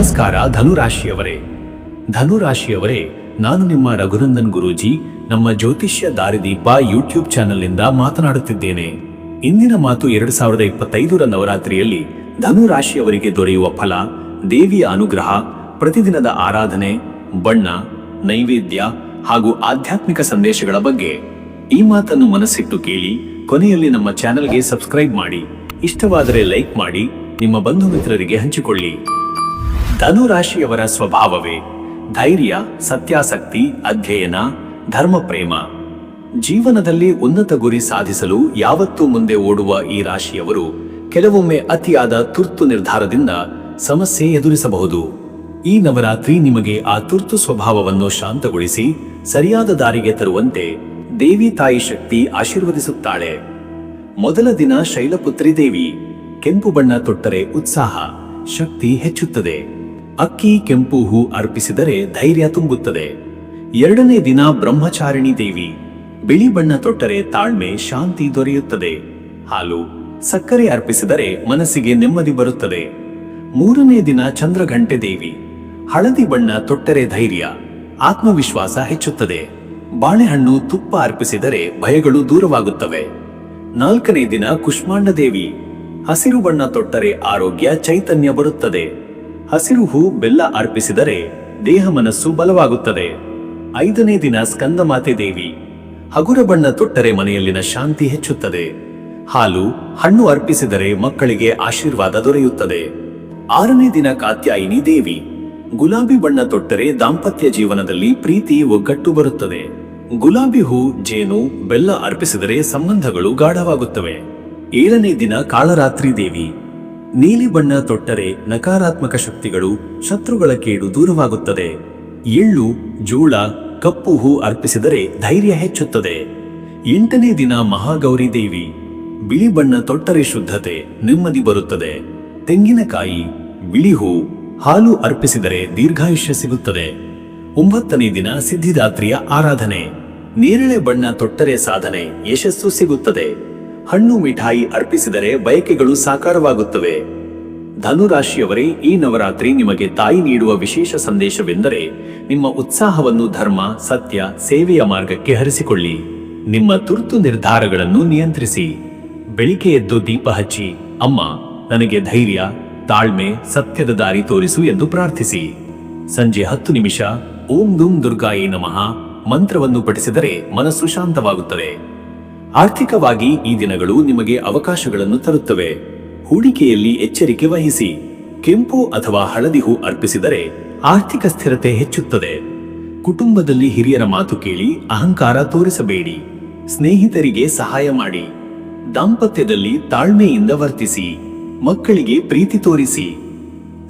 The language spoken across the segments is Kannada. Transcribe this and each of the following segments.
ನಮಸ್ಕಾರ ಧನುರಾಶಿಯವರೇ. ಧನುರಾಶಿಯವರೇ, ನಾನು ನಿಮ್ಮ ರಘುನಂದನ್ ಗುರೂಜಿ, ನಮ್ಮ ಜ್ಯೋತಿಷ್ಯ ದಾರಿದೀಪ ಯೂಟ್ಯೂಬ್ ಚಾನೆಲ್ನಿಂದ ಮಾತನಾಡುತ್ತಿದ್ದೇನೆ. ಇಂದಿನ ಮಾತು ಎರಡು ಸಾವಿರದ ಇಪ್ಪತ್ತೈದರ ನವರಾತ್ರಿಯಲ್ಲಿ ಧನುರಾಶಿಯವರಿಗೆ ದೊರೆಯುವ ಫಲ, ದೇವಿಯ ಅನುಗ್ರಹ, ಪ್ರತಿದಿನದ ಆರಾಧನೆ, ಬಣ್ಣ, ನೈವೇದ್ಯ ಹಾಗೂ ಆಧ್ಯಾತ್ಮಿಕ ಸಂದೇಶಗಳ ಬಗ್ಗೆ. ಈ ಮಾತನ್ನು ಮನಸ್ಸಿಟ್ಟು ಕೇಳಿ, ಕೊನೆಯಲ್ಲಿ ನಮ್ಮ ಚಾನೆಲ್ಗೆ ಸಬ್ಸ್ಕ್ರೈಬ್ ಮಾಡಿ. ಇಷ್ಟವಾದರೆ ಲೈಕ್ ಮಾಡಿ, ನಿಮ್ಮ ಬಂಧು ಮಿತ್ರರಿಗೆ ಹಂಚಿಕೊಳ್ಳಿ. ಧನುರಾಶಿಯವರ ಸ್ವಭಾವವೇ ಧೈರ್ಯ, ಸತ್ಯಾಸಕ್ತಿ, ಅಧ್ಯಯನ ಧರ್ಮ ಪ್ರೇಮ ಜೀವನದಲ್ಲಿ ಉನ್ನತ ಗುರಿ ಸಾಧಿಸಲು ಯಾವತ್ತೂ ಮುಂದೆ ಓಡುವ ಈ ರಾಶಿಯವರು ಕೆಲವೊಮ್ಮೆ ಅತಿಯಾದ ತುರ್ತು ನಿರ್ಧಾರದಿಂದ ಸಮಸ್ಯೆ ಎದುರಿಸಬಹುದು. ಈ ನವರಾತ್ರಿ ನಿಮಗೆ ಆ ತುರ್ತು ಸ್ವಭಾವವನ್ನು ಶಾಂತಗೊಳಿಸಿ ಸರಿಯಾದ ದಾರಿಗೆ ತರುವಂತೆ ದೇವಿ ತಾಯಿ ಶಕ್ತಿ ಆಶೀರ್ವದಿಸುತ್ತಾಳೆ. ಮೊದಲ ದಿನ ಶೈಲಪುತ್ರಿ ದೇವಿ, ಕೆಂಪು ಬಣ್ಣ ತೊಟ್ಟರೆ ಉತ್ಸಾಹ, ಶಕ್ತಿ ಹೆಚ್ಚುತ್ತದೆ. ಅಕ್ಕಿ ಕೆಂಪು ಹೂ ಅರ್ಪಿಸಿದರೆ ಧೈರ್ಯ ತುಂಬುತ್ತದೆ. ಎರಡನೇ ದಿನ ಬ್ರಹ್ಮಚಾರಿಣಿ ದೇವಿ, ಬಿಳಿ ಬಣ್ಣ ತೊಟ್ಟರೆ ತಾಳ್ಮೆ ಶಾಂತಿ ದೊರೆಯುತ್ತದೆ. ಹಾಲು, ಸಕ್ಕರೆ ಅರ್ಪಿಸಿದರೆ ಮನಸ್ಸಿಗೆ ನೆಮ್ಮದಿ ಬರುತ್ತದೆ. ಮೂರನೇ ದಿನ ಚಂದ್ರಘಂಟೆ ದೇವಿ, ಹಳದಿ ಬಣ್ಣ ತೊಟ್ಟರೆ ಧೈರ್ಯ, ಆತ್ಮವಿಶ್ವಾಸ ಹೆಚ್ಚುತ್ತದೆ. ಬಾಳೆಹಣ್ಣು ತುಪ್ಪ ಅರ್ಪಿಸಿದರೆ ಭಯಗಳು ದೂರವಾಗುತ್ತವೆ. ನಾಲ್ಕನೇ ದಿನ ಕುಷ್ಮಾಂಡ ದೇವಿ, ಹಸಿರು ಬಣ್ಣ ತೊಟ್ಟರೆ ಆರೋಗ್ಯ ಚೈತನ್ಯ ಬರುತ್ತದೆ. ಹಸಿರು ಹೂ ಬೆಲ್ಲ ಅರ್ಪಿಸಿದರೆ ದೇಹ ಮನಸ್ಸು ಬಲವಾಗುತ್ತದೆ. ಐದನೇ ದಿನ ಸ್ಕಂದಮಾತೆ ದೇವಿ, ಹಗುರ ಬಣ್ಣ ತೊಟ್ಟರೆ ಮನೆಯಲ್ಲಿನ ಶಾಂತಿ ಹೆಚ್ಚುತ್ತದೆ. ಹಾಲು, ಹಣ್ಣು ಅರ್ಪಿಸಿದರೆ ಮಕ್ಕಳಿಗೆ ಆಶೀರ್ವಾದ ದೊರೆಯುತ್ತದೆ. ಆರನೇ ದಿನ ಕಾತ್ಯಾಯಿನಿ ದೇವಿ, ಗುಲಾಬಿ ಬಣ್ಣ ತೊಟ್ಟರೆ ದಾಂಪತ್ಯ ಜೀವನದಲ್ಲಿ ಪ್ರೀತಿ ಒಗ್ಗಟ್ಟು ಬರುತ್ತದೆ. ಗುಲಾಬಿ ಹೂ, ಜೇನು, ಬೆಲ್ಲ ಅರ್ಪಿಸಿದರೆ ಸಂಬಂಧಗಳು ಗಾಢವಾಗುತ್ತವೆ. ಏಳನೇ ದಿನ ಕಾಳರಾತ್ರಿ ದೇವಿ ನೀಲಿ ಬಣ್ಣ ತೊಟ್ಟರೆ ನಕಾರಾತ್ಮಕ ಶಕ್ತಿಗಳು ಶತ್ರುಗಳ ಕೇಡು ದೂರವಾಗುತ್ತದೆ. ಎಳ್ಳು, ಜೋಳ, ಕಪ್ಪು ಹೂ ಅರ್ಪಿಸಿದರೆ ಧೈರ್ಯ ಹೆಚ್ಚುತ್ತದೆ. ಎಂಟನೇ ದಿನ ಮಹಾಗೌರಿ ದೇವಿ. ಬಿಳಿ ಬಣ್ಣ ತೊಟ್ಟರೆ ಶುದ್ಧತೆ ನೆಮ್ಮದಿ ಬರುತ್ತದೆ. ತೆಂಗಿನಕಾಯಿ, ಬಿಳಿ ಹೂ ಹಾಲು ಅರ್ಪಿಸಿದರೆ ದೀರ್ಘಾಯುಷ್ಯ ಸಿಗುತ್ತದೆ. ಒಂಬತ್ತನೇ ದಿನ ಸಿದ್ಧಿದಾತ್ರಿಯ ಆರಾಧನೆ. ನೇರಳೆ ಬಣ್ಣ ತೊಟ್ಟರೆ ಸಾಧನೆ ಯಶಸ್ಸು ಸಿಗುತ್ತದೆ. ಹಣ್ಣು ಮಿಠಾಯಿ ಅರ್ಪಿಸಿದರೆ ಬಯಕೆಗಳು ಸಾಕಾರವಾಗುತ್ತವೆ. ಧನುರಾಶಿಯವರೇ, ಈ ನವರಾತ್ರಿ ನಿಮಗೆ ತಾಯಿ ನೀಡುವ ವಿಶೇಷ ಸಂದೇಶವೆಂದರೆ ನಿಮ್ಮ ಉತ್ಸಾಹವನ್ನು ಧರ್ಮ, ಸತ್ಯ, ಸೇವೆಯ ಮಾರ್ಗಕ್ಕೆ ಹರಿಸಿಕೊಳ್ಳಿ. ನಿಮ್ಮ ತುರ್ತು ನಿರ್ಧಾರಗಳನ್ನು ನಿಯಂತ್ರಿಸಿ. ಬೆಳಿಗ್ಗೆ ಎದ್ದು ದೀಪ ಹಚ್ಚಿ, ಅಮ್ಮ, ನನಗೆ ಧೈರ್ಯ, ತಾಳ್ಮೆ, ಸತ್ಯದ ದಾರಿ ತೋರಿಸು ಎಂದು ಪ್ರಾರ್ಥಿಸಿ. ಸಂಜೆ ಹತ್ತು ನಿಮಿಷ, ಓಂ ದುಂ ದುರ್ಗಾಯಿ ನಮಃ, ಮಂತ್ರವನ್ನು ಪಠಿಸಿದರೆ ಮನಸ್ಸು ಶಾಂತವಾಗುತ್ತದೆ. ಆರ್ಥಿಕವಾಗಿ ಈ ದಿನಗಳು ನಿಮಗೆ ಅವಕಾಶಗಳನ್ನು ತರುತ್ತವೆ. ಹೂಡಿಕೆಯಲ್ಲಿ ಎಚ್ಚರಿಕೆ ವಹಿಸಿ. ಕೆಂಪು ಅಥವಾ ಹಳದಿ ಹೂ ಅರ್ಪಿಸಿದರೆ ಆರ್ಥಿಕ ಸ್ಥಿರತೆ ಹೆಚ್ಚುತ್ತದೆ. ಕುಟುಂಬದಲ್ಲಿ ಹಿರಿಯರ ಮಾತು ಕೇಳಿ ಅಹಂಕಾರ ತೋರಿಸಬೇಡಿ. ಸ್ನೇಹಿತರಿಗೆ ಸಹಾಯ ಮಾಡಿ. ದಾಂಪತ್ಯದಲ್ಲಿ ತಾಳ್ಮೆಯಿಂದ ವರ್ತಿಸಿ. ಮಕ್ಕಳಿಗೆ ಪ್ರೀತಿ ತೋರಿಸಿ.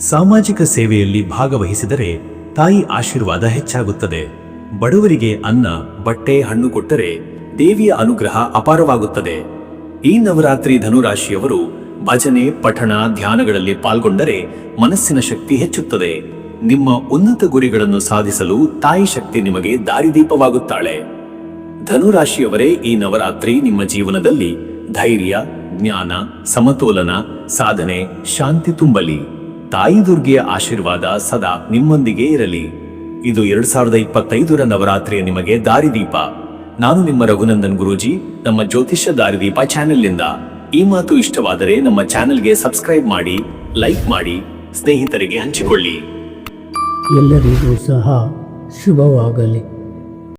ಸಾಮಾಜಿಕ ಸೇವೆಯಲ್ಲಿ ಭಾಗವಹಿಸಿದರೆ ತಾಯಿ ಆಶೀರ್ವಾದ ಹೆಚ್ಚಾಗುತ್ತದೆ. ಬಡವರಿಗೆ ಅನ್ನ, ಬಟ್ಟೆ, ಹಣ್ಣು ಕೊಟ್ಟರೆ ದೇವಿಯ ಅನುಗ್ರಹ ಅಪಾರವಾಗುತ್ತದೆ. ಈ ನವರಾತ್ರಿ ಧನುರಾಶಿಯವರು ಭಜನೆ, ಪಠಣ, ಧ್ಯಾನಗಳಲ್ಲಿ ಪಾಲ್ಗೊಂಡರೆ ಮನಸ್ಸಿನ ಶಕ್ತಿ ಹೆಚ್ಚುತ್ತದೆ. ನಿಮ್ಮ ಉನ್ನತ ಗುರಿಗಳನ್ನು ಸಾಧಿಸಲು ತಾಯಿ ಶಕ್ತಿ ನಿಮಗೆ ದಾರಿದೀಪವಾಗುತ್ತಾಳೆ. ಧನುರಾಶಿಯವರೇ, ಈ ನವರಾತ್ರಿ ನಿಮ್ಮ ಜೀವನದಲ್ಲಿ ಧೈರ್ಯ, ಜ್ಞಾನ, ಸಮತೋಲನ, ಸಾಧನೆ, ಶಾಂತಿ ತುಂಬಲಿ. ತಾಯಿ ದುರ್ಗೆಯ ಆಶೀರ್ವಾದ ಸದಾ ನಿಮ್ಮೊಂದಿಗೆ ಇರಲಿ. ಇದು ಎರಡ್ ಸಾವಿರದ ಇಪ್ಪತ್ತೈದರ ನವರಾತ್ರಿಯ ನಿಮಗೆ ದಾರಿದೀಪ. ನಾನು ನಿಮ್ಮ ರಘುನಂದನ್ ಗುರೂಜಿ, ನಮ್ಮ ಜ್ಯೋತಿಷ್ಯ ದಾರಿದೀಪ ಚಾನೆಲ್ನಿಂದ ಈ ಮಾತು ಇಷ್ಟವಾದರೆ ನಮ್ಮ ಚಾನೆಲ್ಗೆ ಸಬ್ಸ್ಕ್ರೈಬ್ ಮಾಡಿ, ಲೈಕ್ ಮಾಡಿ, ಸ್ನೇಹಿತರಿಗೆ ಹಂಚಿಕೊಳ್ಳಿ. ಎಲ್ಲರಿಗೂ ಸಹ ಶುಭವಾಗಲಿ.